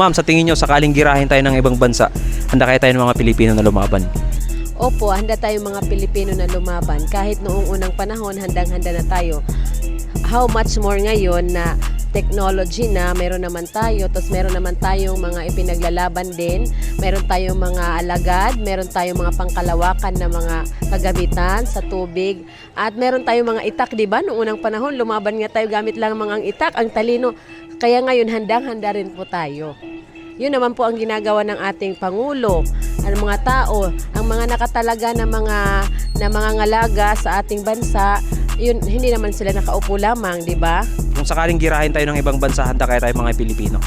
Ma'am, sa tingin nyo, sakaling girahin tayo ng ibang bansa, handa kaya tayo ng mga Pilipino na lumaban? Opo, handa tayong mga Pilipino na lumaban. Kahit noong unang panahon, handang-handa na tayo. How much more ngayon na technology na meron naman tayo, tapos meron naman tayong mga ipinaglalaban din, meron tayong mga alagad, meron tayong mga pangkalawakan na mga kagamitan sa tubig, at meron tayong mga itak, di ba? Noong unang panahon, lumaban nga tayo gamit lang mga itak, ang talino. Kaya ngayon, handang-handa rin po tayo. Yun naman po ang ginagawa ng ating pangulo, ang mga tao, ang mga nakatalaga na mga na mga ngalaga sa ating bansa, yun hindi naman sila nakaupo lamang, di ba? Kung sakaling girahin tayo ng ibang bansa, handa kaya tayo mga Pilipino?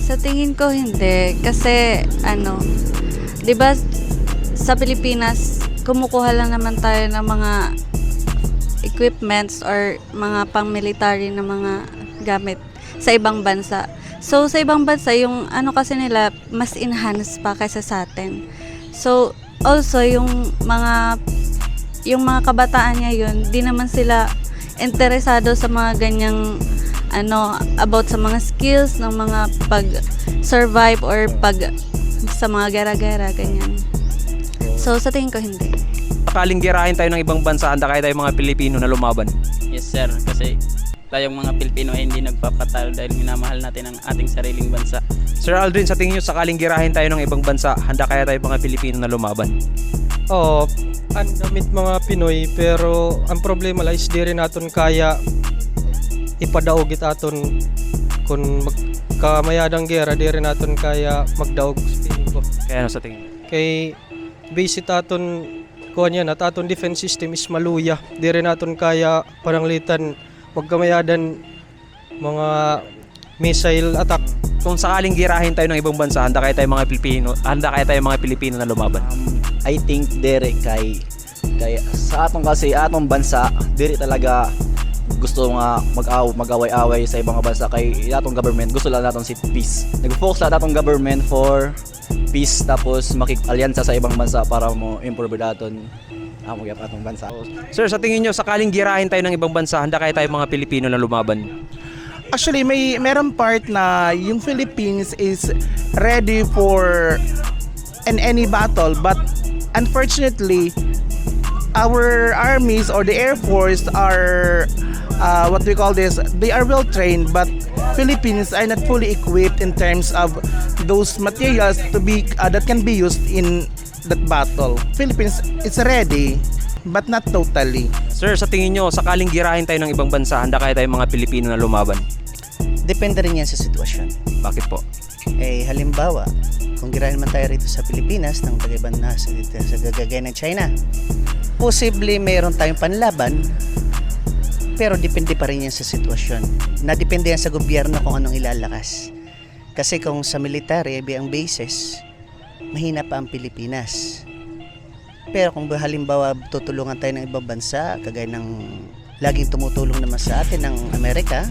Sa tingin ko hindi kasi ano, 'di ba sa Pilipinas kumukuha lang naman tayo ng mga equipments or mga pang-military na mga gamit sa ibang bansa. So sa ibang bansa yung ano kasi nila mas enhanced pa kaysa sa atin. So also yung mga yung mga kabataan ngayon, di naman sila interesado sa mga ganyang ano about sa mga skills ng mga pag survive or pag sa mga gera-gera ganyan. So sa tingin ko hindi. Sakaling girahin tayo ng ibang bansa, handa kaya tayo mga Pilipino na lumaban? Yes sir, kasi tayong mga Pilipino ay hindi nagpapatalo dahil minamahal natin ang ating sariling bansa. Sir Aldrin, sa tingin nyo, sakaling girahin tayo ng ibang bansa, handa kaya tayo mga Pilipino na lumaban? Oo, ang damit mga Pinoy pero ang problema lang is di rin naton kaya ipadaog aton kung magkamayadang gera di rin naton kaya magdaog ko. Kaya ano sa tingin nyo? Kay basic aton kuan yan at aton defense system is maluya. Di rin naton kaya paranglitan magkamayadan mga missile attack. Kung sakaling girahin tayo ng ibang bansa, handa kaya tayo mga Pilipino, handa kaya tayo mga Pilipino na lumaban? Um, I think dere kay kay sa atong kasi atong bansa diri talaga gusto nga mag-aw mag-away-away sa ibang bansa kay atong government gusto lang naton si peace. Nag-focus lang atong government for peace tapos makik-alyansa sa ibang bansa para mo improve daton amo gyud atong bansa. Sir, sa tingin nyo, sakaling girahin tayo ng ibang bansa, handa kaya tayo mga Pilipino na lumaban? Actually, may meron part na yung Philippines is ready for in any battle but unfortunately our armies or the air force are uh, what we call this they are well trained but Philippines are not fully equipped in terms of those materials to be uh, that can be used in that battle Philippines is ready but not totally Sir, sa tingin nyo, sakaling girahin tayo ng ibang bansa, handa kaya tayo mga Pilipino na lumaban? Depende rin yan sa sitwasyon. Bakit po? Eh, halimbawa, kung girahin man tayo rito sa Pilipinas, ng tagaban na sa, dito, sa gagagay ng China, posible mayroon tayong panlaban, pero depende pa rin yan sa sitwasyon. Nadepende yan sa gobyerno kung anong ilalakas. Kasi kung sa military, ang bases, mahina pa ang Pilipinas. Pero kung ba halimbawa tutulungan tayo ng ibang bansa, kagaya ng laging tumutulong naman sa atin ng Amerika,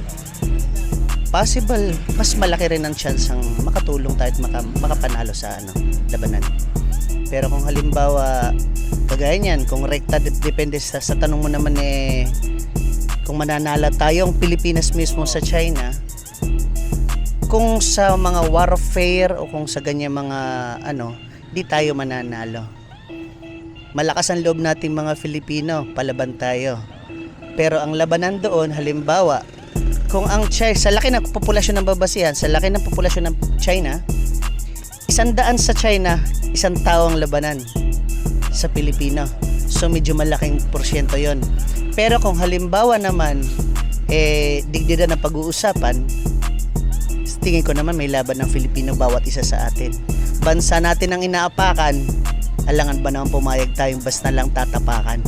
possible mas malaki rin ang chance ang makatulong tayo at maka, makapanalo sa ano, labanan. Pero kung halimbawa kagaya niyan, kung rekta de- depende sa, sa tanong mo naman eh kung mananala tayong Pilipinas mismo sa China, kung sa mga warfare o kung sa ganyan mga ano, di tayo mananalo. Malakas ang loob nating mga Filipino, palaban tayo. Pero ang labanan doon, halimbawa, kung ang China, sa laki ng populasyon ng babasihan, sa laki ng populasyon ng China, isang daan sa China, isang tao ang labanan sa Pilipino. So medyo malaking porsyento yon. Pero kung halimbawa naman, eh, digdidan ng pag-uusapan, tingin ko naman may laban ng Filipino bawat isa sa atin. Bansa natin ang inaapakan, alangan ba naman pumayag tayong basta lang tatapakan?